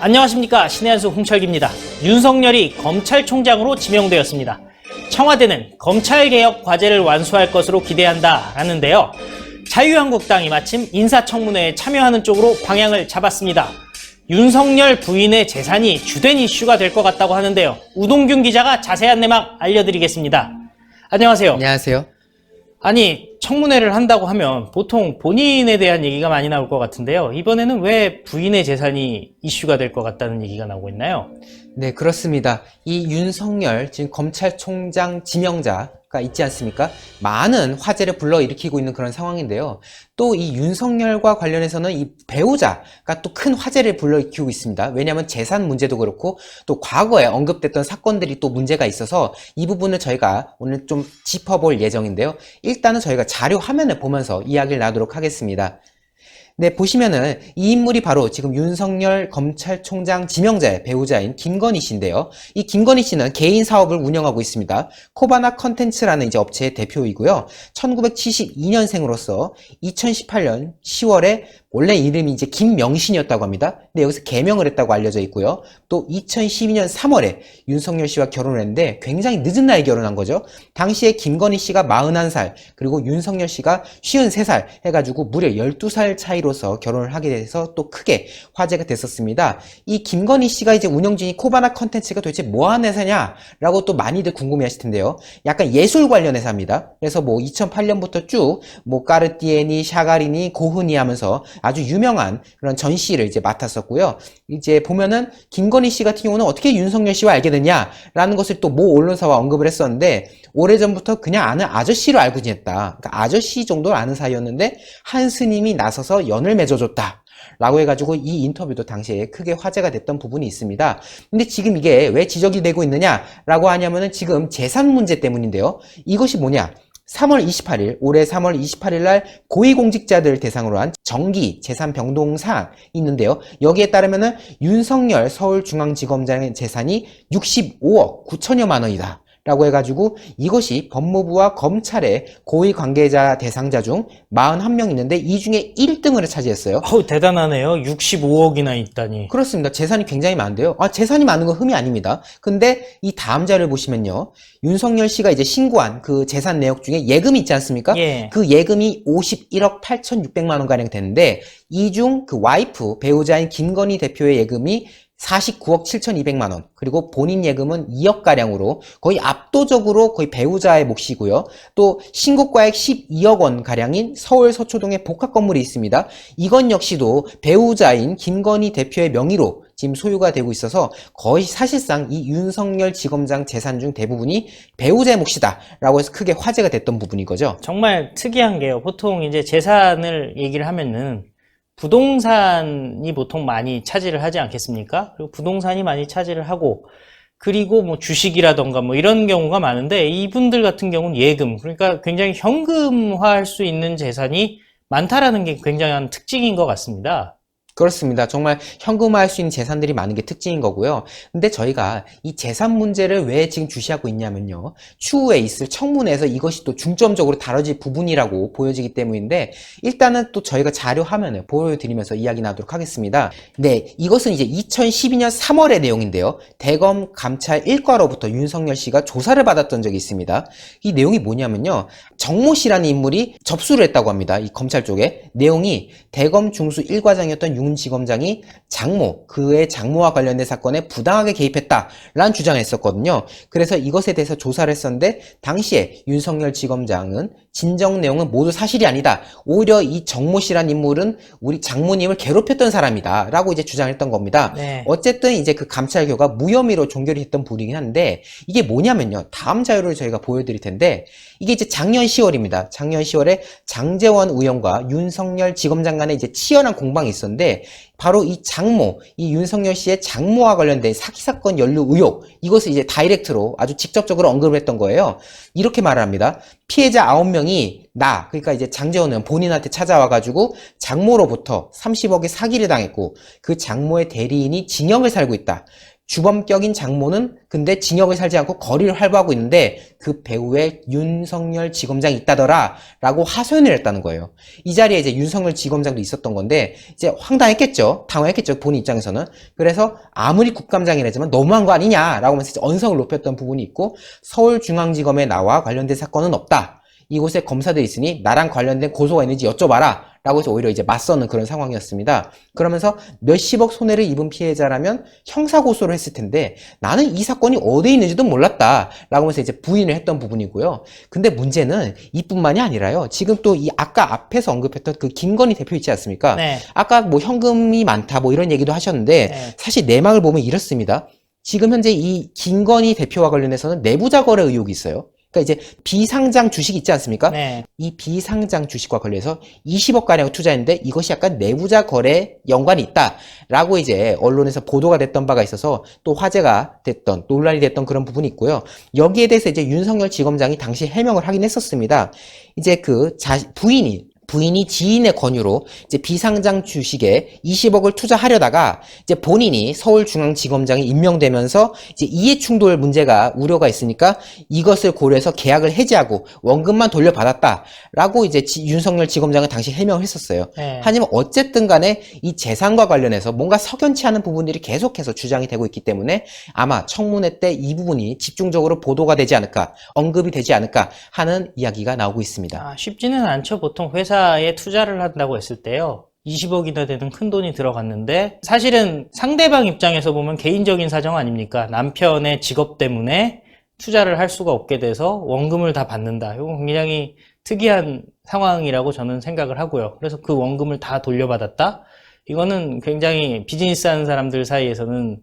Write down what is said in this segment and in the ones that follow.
안녕하십니까 신혜한수 홍철기입니다. 윤석열이 검찰총장으로 지명되었습니다. 청와대는 검찰개혁 과제를 완수할 것으로 기대한다 라는데요. 자유한국당이 마침 인사청문회에 참여하는 쪽으로 방향을 잡았습니다. 윤석열 부인의 재산이 주된 이슈가 될 것 같다고 하는데요. 우동균 기자가 자세한 내막 알려드리겠습니다. 안녕하세요. 안녕하세요. 아니 청문회를 한다고 하면 보통 본인에 대한 얘기가 많이 나올 것 같은데요. 이번에는 왜 부인의 재산이 이슈가 될 것 같다는 얘기가 나오고 있나요? 네, 그렇습니다. 이 윤석열, 지금 검찰총장 지명자 가 있지 않습니까? 많은 화제를 불러일으키고 있는 그런 상황인데요. 또 이 윤석열과 관련해서는 이 배우자가 또 큰 화제를 불러일으키고 있습니다. 왜냐하면 재산 문제도 그렇고 또 과거에 언급됐던 사건들이 또 문제가 있어서 이 부분을 저희가 오늘 좀 짚어볼 예정인데요. 일단은 저희가 자료 화면을 보면서 이야기를 나누도록 하겠습니다. 네, 보시면은 이 인물이 바로 지금 윤석열 검찰총장 지명자의 배우자인 김건희 씨인데요. 이 김건희 씨는 개인 사업을 운영하고 있습니다. 코바나 컨텐츠라는 이제 업체의 대표이고요. 1972년생으로서 2018년 10월에 원래 이름이 이제 김명신이었다고 합니다. 근데 여기서 개명을 했다고 알려져 있고요. 또 2012년 3월에 윤석열 씨와 결혼을 했는데 굉장히 늦은 나이에 결혼한 거죠. 당시에 김건희 씨가 41살, 그리고 윤석열 씨가 53살 해가지고 무려 12살 차이로서 결혼을 하게 돼서 또 크게 화제가 됐었습니다. 이 김건희 씨가 이제 운영 중인 코바나 컨텐츠가 도대체 뭐 하는 회사냐라고 또 많이들 궁금해 하실 텐데요. 약간 예술 관련 회사입니다. 그래서 뭐 2008년부터 쭉 뭐 까르띠에니, 샤가리니, 고흐니 하면서 아주 유명한 그런 전시를 이제 맡았었고 요. 이제 보면은 김건희 씨 같은 경우는 어떻게 윤석열 씨와 알게 됐냐라는 것을 또 모 언론사와 언급을 했었는데 오래전부터 그냥 아는 아저씨로 알고 지냈다. 그러니까 아저씨 정도 아는 사이였는데 한 스님이 나서서 연을 맺어줬다. 라고 해가지고 이 인터뷰도 당시에 크게 화제가 됐던 부분이 있습니다. 근데 지금 이게 왜 지적이 되고 있느냐라고 하냐면은 지금 재산 문제 때문인데요. 이것이 뭐냐? 3월 28일, 올해 3월 28일 날 고위공직자들 대상으로 한 정기 재산 변동 사항이 있는데요. 여기에 따르면은 윤석열 서울중앙지검장의 재산이 65억 9천여만 원이다. 라고 해가지고 이것이 법무부와 검찰의 고위 관계자 대상자 중 41명 있는데 이 중에 1등을 차지했어요. 어우 대단하네요. 65억이나 있다니. 그렇습니다. 재산이 굉장히 많은데요. 아, 재산이 많은 건 흠이 아닙니다. 근데 이 다음 자료를 보시면요. 윤석열 씨가 이제 신고한 그 재산 내역 중에 예금이 있지 않습니까? 예. 그 예금이 51억 8,600만 원가량 되는데 이 중 그 와이프 배우자인 김건희 대표의 예금이 49억 7,200만 원 그리고 본인 예금은 2억 가량으로 거의 압도적으로 거의 배우자의 몫이고요. 또 신고가액 12억 원 가량인 서울 서초동에 복합 건물이 있습니다. 이건 역시도 배우자인 김건희 대표의 명의로 지금 소유가 되고 있어서 거의 사실상 이 윤석열 지검장 재산 중 대부분이 배우자의 몫이다라고 해서 크게 화제가 됐던 부분인 거죠. 정말 특이한 게요. 보통 이제 재산을 얘기를 하면은 부동산이 보통 많이 차지를 하지 않겠습니까? 그리고 부동산이 많이 차지를 하고 그리고 뭐 주식이라던가 뭐 이런 경우가 많은데 이분들 같은 경우는 예금 그러니까 굉장히 현금화할 수 있는 재산이 많다라는 게 굉장한 특징인 것 같습니다. 그렇습니다. 정말 현금화할 수 있는 재산들이 많은 게 특징인 거고요. 근데 저희가 이 재산 문제를 왜 지금 주시하고 있냐면요. 추후에 있을 청문회에서 이것이 또 중점적으로 다뤄질 부분이라고 보여지기 때문인데 일단은 또 저희가 자료 화면을 보여드리면서 이야기 나도록 하겠습니다. 네, 이것은 이제 2012년 3월의 내용인데요. 대검 감찰 1과로부터 윤석열 씨가 조사를 받았던 적이 있습니다. 이 내용이 뭐냐면요. 정모 씨라는 인물이 접수를 했다고 합니다. 이 검찰 쪽에. 내용이 대검 중수 1과장이었던 윤 지검장이 장모, 그의 장모와 관련된 사건에 부당하게 개입했다라는 주장을 했었거든요. 그래서 이것에 대해서 조사를 했었는데 당시에 윤석열 지검장은 진정 내용은 모두 사실이 아니다. 오히려 이 정모 씨란 인물은 우리 장모님을 괴롭혔던 사람이다. 라고 이제 주장했던 겁니다. 네. 어쨌든 이제 그 감찰 결과 무혐의로 종결이 했던 부분이긴 한데 이게 뭐냐면요. 다음 자료를 저희가 보여드릴 텐데 이게 이제 작년 10월입니다. 작년 10월에 장재원 의원과 윤석열 지검장 간에 이제 치열한 공방이 있었는데 바로 이 장모, 이 윤석열 씨의 장모와 관련된 사기 사건 연루 의혹 이것을 이제 다이렉트로 아주 직접적으로 언급을 했던 거예요. 이렇게 말을 합니다. 피해자 9명이 나, 그러니까 이제 장재원 의원 본인한테 찾아와가지고 장모로부터 30억의 사기를 당했고 그 장모의 대리인이 징역을 살고 있다. 주범격인 장모는 근데 징역을 살지 않고 거리를 활보하고 있는데 그 배후에 윤석열 지검장이 있다더라 라고 하소연을 했다는 거예요. 이 자리에 이제 윤석열 지검장도 있었던 건데 이제 황당했겠죠. 당황했겠죠. 본인 입장에서는. 그래서 아무리 국감장이라지만 너무한 거 아니냐라고 하면서 언성을 높였던 부분이 있고 서울중앙지검에 나와 관련된 사건은 없다. 이곳에 검사들이 있으니 나랑 관련된 고소가 있는지 여쭤봐라. 라고 해서 오히려 이제 맞서는 그런 상황이었습니다. 그러면서 몇십억 손해를 입은 피해자라면 형사고소를 했을 텐데 나는 이 사건이 어디에 있는지도 몰랐다. 라고 하면서 이제 부인을 했던 부분이고요. 근데 문제는 이뿐만이 아니라요. 지금 또 이 아까 앞에서 언급했던 그 김건희 대표 있지 않습니까? 네. 아까 뭐 현금이 많다 뭐 이런 얘기도 하셨는데 네. 사실 내막을 보면 이렇습니다. 지금 현재 이 김건희 대표와 관련해서는 내부자 거래 의혹이 있어요. 그러니까 이제 비상장 주식 있지 않습니까? 네. 이 비상장 주식과 관련해서 20억 가량 투자했는데 이것이 약간 내부자 거래 연관이 있다라고 이제 언론에서 보도가 됐던 바가 있어서 또 화제가 됐던 논란이 됐던 그런 부분이 있고요. 여기에 대해서 이제 윤석열 지검장이 당시 해명을 하긴 했었습니다. 이제 그 자, 부인이 부인이 지인의 권유로 이제 비상장 주식에 20억을 투자하려다가 이제 본인이 서울중앙지검장이 임명되면서 이제 이해 충돌 문제가 우려가 있으니까 이것을 고려해서 계약을 해지하고 원금만 돌려받았다라고 이제 지- 윤석열 지검장은 당시 해명을 했었어요. 네. 하지만 어쨌든 간에 이 재산과 관련해서 뭔가 석연치 않은 부분들이 계속해서 주장이 되고 있기 때문에 아마 청문회 때 이 부분이 집중적으로 보도가 되지 않을까, 언급이 되지 않을까 하는 이야기가 나오고 있습니다. 아, 쉽지는 않죠. 보통 회사 에 투자를 한다고 했을 때요. 20억이나 되는 큰 돈이 들어갔는데 사실은 상대방 입장에서 보면 개인적인 사정 아닙니까? 남편의 직업 때문에 투자를 할 수가 없게 돼서 원금을 다 받는다. 이건 굉장히 특이한 상황이라고 저는 생각을 하고요. 그래서 그 원금을 다 돌려받았다? 이거는 굉장히 비즈니스 하는 사람들 사이에서는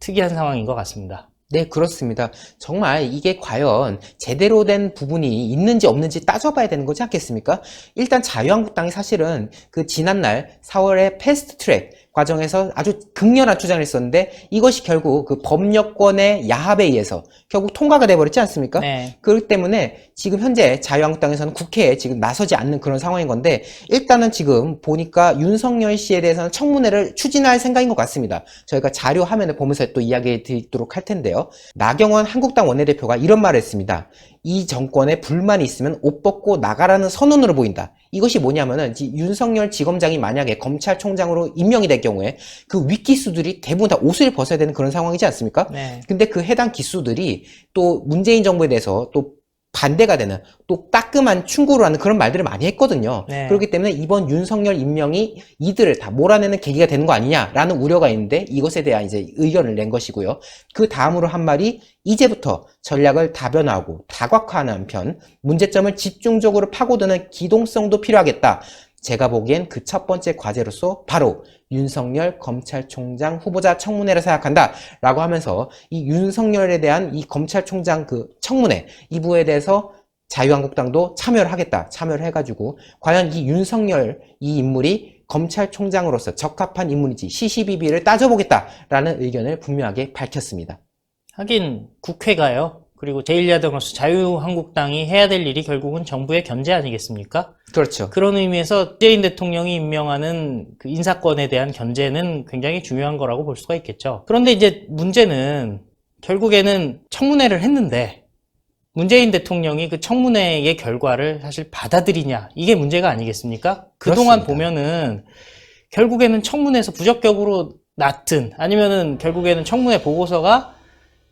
특이한 상황인 것 같습니다. 네, 그렇습니다. 정말 이게 과연 제대로 된 부분이 있는지 없는지 따져봐야 되는 거지 않겠습니까? 일단 자유한국당이 사실은 그 지난날 4월에 패스트 트랙 과정에서 아주 극렬한 주장을 했었는데 이것이 결국 그 법력권의 야합에 의해서 결국 통과가 돼버렸지 않습니까? 네. 그렇기 때문에 지금 현재 자유한국당에서는 국회에 지금 나서지 않는 그런 상황인 건데 일단은 지금 보니까 윤석열 씨에 대해서는 청문회를 추진할 생각인 것 같습니다. 저희가 자료 화면을 보면서 또 이야기 드리도록 할 텐데요. 나경원 한국당 원내대표가 이런 말을 했습니다. 이 정권에 불만이 있으면 옷 벗고 나가라는 선언으로 보인다. 이것이 뭐냐면은 이 윤석열 지검장이 만약에 검찰총장으로 임명이 될 경우에 그 윗기수들이 대부분 다 옷을 벗어야 되는 그런 상황이지 않습니까? 네. 근데 그 해당 기수들이 또 문재인 정부에 대해서 또 반대가 되는 또 따끔한 충고를 하는 그런 말들을 많이 했거든요. 네. 그렇기 때문에 이번 윤석열 임명이 이들을 다 몰아내는 계기가 되는 거 아니냐라는 우려가 있는데 이것에 대한 이제 의견을 낸 것이고요. 그 다음으로 한 말이 이제부터 전략을 다변화하고 다각화하는 한편 문제점을 집중적으로 파고드는 기동성도 필요하겠다. 제가 보기엔 그 첫 번째 과제로서 바로 윤석열 검찰총장 후보자 청문회를 생각한다. 라고 하면서 이 윤석열에 대한 이 검찰총장 그 청문회 이 부에 대해서 자유한국당도 참여를 하겠다. 참여를 해가지고 과연 이 윤석열 이 인물이 검찰총장으로서 적합한 인물인지 시시비비를 따져보겠다라는 의견을 분명하게 밝혔습니다. 하긴 국회가요. 그리고 제1야당으로서 자유한국당이 해야 될 일이 결국은 정부의 견제 아니겠습니까? 그렇죠. 그런 의미에서 문재인 대통령이 임명하는 그 인사권에 대한 견제는 굉장히 중요한 거라고 볼 수가 있겠죠. 그런데 이제 문제는 결국에는 청문회를 했는데 문재인 대통령이 그 청문회의 결과를 사실 받아들이냐 이게 문제가 아니겠습니까? 그동안 그렇습니다. 보면은 결국에는 청문회에서 부적격으로 났든 아니면은 결국에는 청문회 보고서가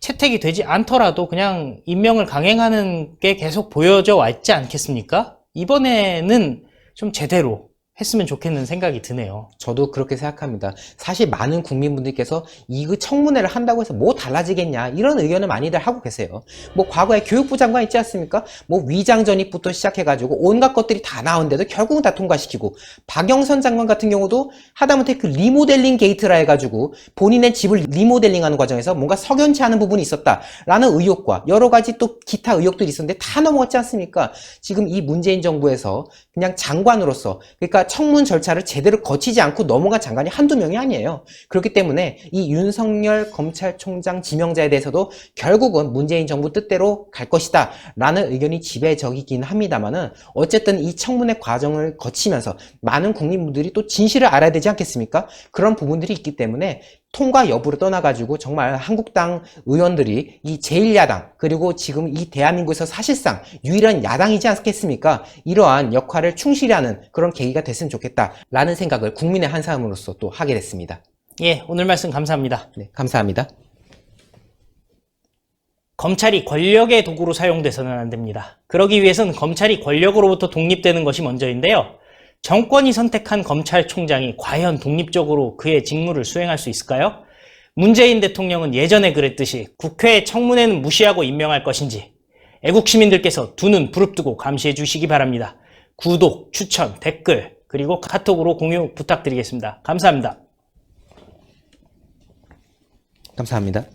채택이 되지 않더라도 그냥 임명을 강행하는 게 계속 보여져 왔지 않겠습니까? 이번에는 좀 제대로 했으면 좋겠는 생각이 드네요. 저도 그렇게 생각합니다. 사실 많은 국민분들께서 이거 청문회를 한다고 해서 뭐 달라지겠냐 이런 의견을 많이들 하고 계세요. 뭐 과거에 교육부 장관 있지 않습니까? 뭐 위장 전입부터 시작해가지고 온갖 것들이 다 나오는데도 결국은 다 통과시키고 박영선 장관 같은 경우도 하다못해 그 리모델링 게이트라 해가지고 본인의 집을 리모델링하는 과정에서 뭔가 석연치 않은 부분이 있었다라는 의혹과 여러 가지 또 기타 의혹들이 있었는데 다 넘어갔지 않습니까? 지금 이 문재인 정부에서 그냥 장관으로서 그러니까 청문 절차를 제대로 거치지 않고 넘어간 장관이 한두 명이 아니에요. 그렇기 때문에 이 윤석열 검찰총장 지명자에 대해서도 결국은 문재인 정부 뜻대로 갈 것이다 라는 의견이 지배적이긴 합니다만은 어쨌든 이 청문회 과정을 거치면서 많은 국민분들이 또 진실을 알아야 되지 않겠습니까? 그런 부분들이 있기 때문에 통과 여부를 떠나가지고 정말 한국당 의원들이 이 제1야당 그리고 지금 이 대한민국에서 사실상 유일한 야당이지 않겠습니까? 이러한 역할을 충실히 하는 그런 계기가 됐으면 좋겠다라는 생각을 국민의 한 사람으로서 또 하게 됐습니다. 예, 오늘 말씀 감사합니다. 네, 감사합니다. 검찰이 권력의 도구로 사용돼서는 안 됩니다. 그러기 위해선 검찰이 권력으로부터 독립되는 것이 먼저인데요. 정권이 선택한 검찰총장이 과연 독립적으로 그의 직무를 수행할 수 있을까요? 문재인 대통령은 예전에 그랬듯이 국회 청문회는 무시하고 임명할 것인지 애국 시민들께서 두 눈 부릅뜨고 감시해 주시기 바랍니다. 구독, 추천, 댓글, 그리고 카톡으로 공유 부탁드리겠습니다. 감사합니다. 감사합니다.